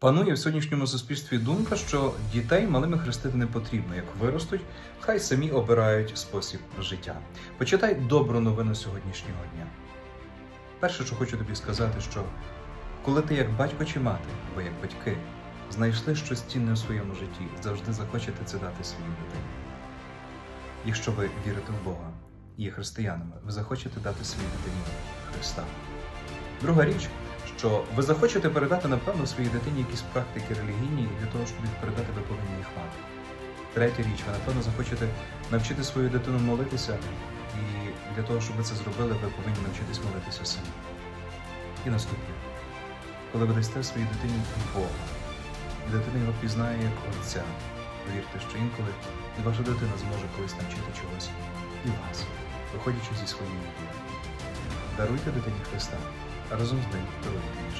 Панує в сьогоднішньому суспільстві думка, що дітей малими хрестити не потрібно. Як виростуть, хай самі обирають спосіб життя. Почитай добру новину сьогоднішнього дня. Перше, що хочу тобі сказати, що коли ти як батько чи мати, або як батьки, знайшли щось цінне в своєму житті, завжди захочете це дати своїй дитині. Якщо ви вірите в Бога і є християнами, ви захочете дати своїй дитині Христа. Друга річ, що ви захочете передати, напевно, своїй дитині якісь практики релігійні, для того, щоб їх передати, ви повинні їх мати. Третя річ, ви, напевно, захочете навчити свою дитину молитися, і для того, щоб ви це зробили, ви повинні навчитись молитися самі. І наступне, коли ви дасте своїй дитині Бога, і дитина його пізнає як Отця, повірте, що інколи і ваша дитина зможе колись навчити чогось і вас, виходячи зі своєї віри. Даруйте дитині Христа, разом з ним життя.